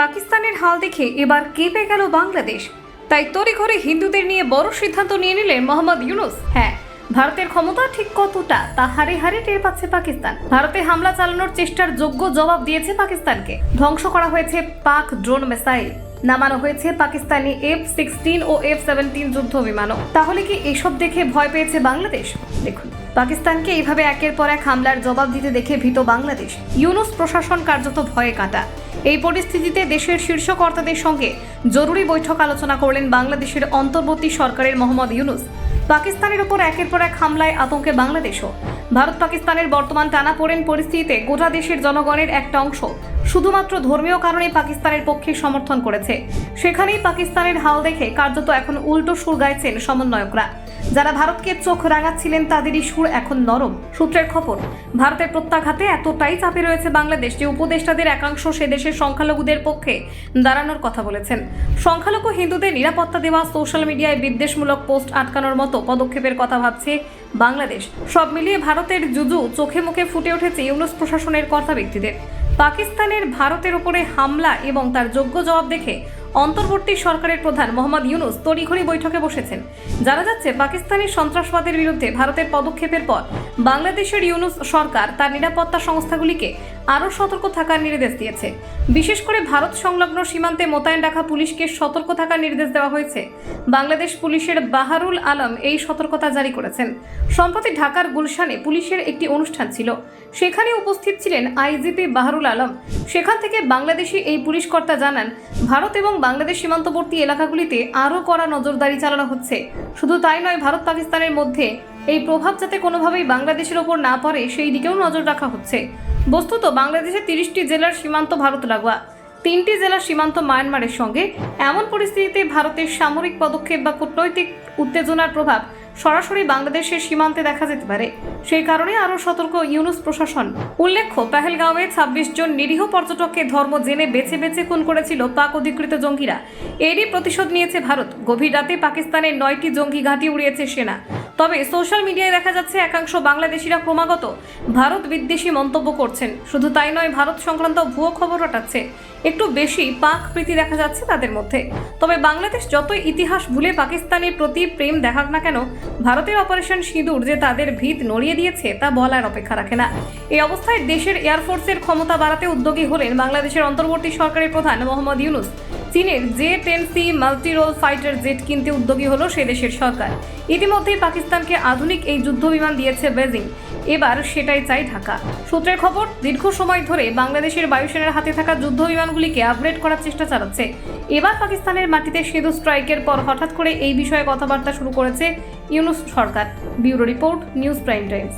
পাকিস্তানের হাল দেখে এবার কেঁপে গেল বাংলাদেশ। তাই তড়িঘড়ি হিন্দুদের নিয়ে বড় সিদ্ধান্ত নিয়ে নিলেন মোহাম্মদ ইউনুস। হ্যাঁ ভারতের ক্ষমতা ঠিক কতটা তা হারে হারে টের পাচ্ছে পাকিস্তান। ভারতে হামলা চালানোর চেষ্টার যোগ্য জবাব দিয়েছে পাকিস্তানকে। ধ্বংস করা হয়েছে পাক ড্রোন মিসাইল। নামানো হয়েছে পাকিস্তানি এফ সিক্সটিন ও এফ সেভেন্টিন যুদ্ধ বিমানও। তাহলে কি এসব দেখে ভয় পেয়েছে বাংলাদেশ? দেখুন, পাকিস্তানকে এইভাবে একের পর এক হামলার জবাব দিতে দেখে ভীত বাংলাদেশ। ইউনুস প্রশাসন কার্যত ভয়ে কাটা। এই পরিস্থিতিতে দেশের শীর্ষ কর্তাদের সঙ্গে জরুরি বৈঠক আলোচনা করলেন বাংলাদেশের অন্তর্বর্তী সরকারের মোহাম্মদ ইউনুস। পাকিস্তানের ওপর একের পর এক হামলায় আতঙ্কে বাংলাদেশও। ভারত পাকিস্তানের বর্তমান টানাপোড়েন পরিস্থিতিতে গোটা দেশের জনগণের একটা অংশ, শুধুমাত্র ধর্মীয় কারণে পাকিস্তানের পক্ষে সমর্থন করেছে। সেখানেই পাকিস্তানের হাল দেখে কার্যত এখন উল্টো সুর গাইছেন সমন্বয়করা। যারা ভারতকে চোখ রাঙাচ্ছিলেন, তাদেরই সুর এখন নরম। সূত্রের খবর, ভারতের প্রত্যাঘাতে এতটাই চাপে রয়েছে বাংলাদেশ যে উপদেষ্টাদের একাংশ সে দেশের সংখ্যালঘুদের পক্ষে দাঁড়ানোর কথা বলেছেন। সংখ্যালঘু হিন্দুদের নিরাপত্তা দেওয়া, সোশ্যাল মিডিয়ায় বিদ্বেষমূলক পোস্ট আটকানোর মতো পদক্ষেপের কথা ভাবছে বাংলাদেশ। সব মিলিয়ে ভারতের জুজু চোখে মুখে ফুটে উঠেছে ইউনুস প্রশাসনের কর্তা ব্যক্তিদের। পাকিস্তানের ভারতের উপরে হামলা এবং তার যোগ্য জবাব দেখে অন্তর্বর্তী সরকারের প্রধান মোহাম্মদ ইউনুস তড়িঘড়ি বৈঠকে বসেছেন। জানা যাচ্ছে, পাকিস্তানি সন্ত্রাসবাদের বিরুদ্ধে ভারতের পদক্ষেপের পর বাংলাদেশের ইউনুস সরকার তার নিরাপত্তা সংস্থাগুলিকে আরও সতর্ক থাকার নির্দেশ দিয়েছে। বিশেষ করে ভারত সংলগ্ন সীমান্তে মোতায়েন রাখা পুলিশকে সতর্ক থাকার নির্দেশ দেওয়া হয়েছে। বাংলাদেশ পুলিশের বাহারুল আলম এই সতর্কতা জারি করেছেন। সম্প্রতি ঢাকার গুলশানে পুলিশের একটি অনুষ্ঠান ছিল। সেখানে উপস্থিত ছিলেন আইজিপি বাহারুল আলম। সেখান থেকে বাংলাদেশি এই পুলিশ কর্তা জানান, ভারত এবং বাংলাদেশ সীমান্তবর্তী এলাকাগুলিতে আরও কড়া নজরদারি চালানো হচ্ছে। শুধু তাই নয় ভারত পাকিস্তানের মধ্যে এই প্রভাব যাতে কোনোভাবেই বাংলাদেশের ওপর না পড়ে, সেই দিকেও নজর রাখা হচ্ছে। বস্তুত, বাংলাদেশের তিরিশটি জেলার সীমান্ত ভারত লাগোয়া। তিনটি জেলার সীমান্ত মায়ানমারের সঙ্গে। এমন পরিস্থিতিতে ভারতের সামরিক পদক্ষেপ বা কূটনৈতিক উত্তেজনার প্রভাব সরাসরি বাংলাদেশের সীমান্তে দেখা যেতে পারে। সেই কারণে আরও সতর্ক ইউনুস প্রশাসন। উল্লেখ্য, পেহেলগাঁওয়ে ছাব্বিশ জন নিরীহ পর্যটককে ধর্ম জেনে বেছে বেছে খুন করেছিল পাক অধিকৃত জঙ্গিরা। এরই প্রতিশোধ নিয়েছে ভারত। গভীর রাতে পাকিস্তানের নয়টি জঙ্গি ঘাঁটি উড়িয়েছে সেনা। তবে সোশ্যাল মিডিয়ায় দেখা যাচ্ছে একাংশ বাংলাদেশিরা ক্রমাগত ভারত বিদ্বেষী মন্তব্য করছেন। শুধু তাই নয়, ভারত সংক্রান্ত ভুয়ো খবর রটাচ্ছে। একটু বেশি পাক প্রীতি দেখা যাচ্ছে তাদের মধ্যে। তবে বাংলাদেশ যতই ইতিহাস ভুলে পাকিস্তানের প্রতি প্রেম দেখাক না কেন, ভারতের অপারেশন সিঁদুর যে তাদের ভিত নড়িয়ে দিয়েছে, তা বলার অপেক্ষা রাখে না। এই অবস্থায় দেশের এয়ারফোর্সের ক্ষমতা বাড়াতে উদ্যোগী হলেন বাংলাদেশের অন্তর্বর্তী সরকারের প্রধান মোহাম্মদ ইউনুস। চীনের J ten C multirole fighter jet কিনতে উদ্যোগী হলো সে দেশের সরকার। ইতিমধ্যেই পাকিস্তানকে আধুনিক এই যুদ্ধ বিমান দিয়েছে বেজিং। এবার সেটাই চাই ঢাকা। সূত্রের খবর, দীর্ঘ সময় ধরে বাংলাদেশের বায়ুসেনার হাতে থাকা যুদ্ধ বিমানগুলিকে আপগ্রেড করার চেষ্টা চালাচ্ছে। এবার পাকিস্তানের মাটিতে সেতু স্ট্রাইকের পর হঠাৎ করে এই বিষয়ে কথাবার্তা শুরু করেছে ইউনুস সরকার। Bureau report, News Prime Times.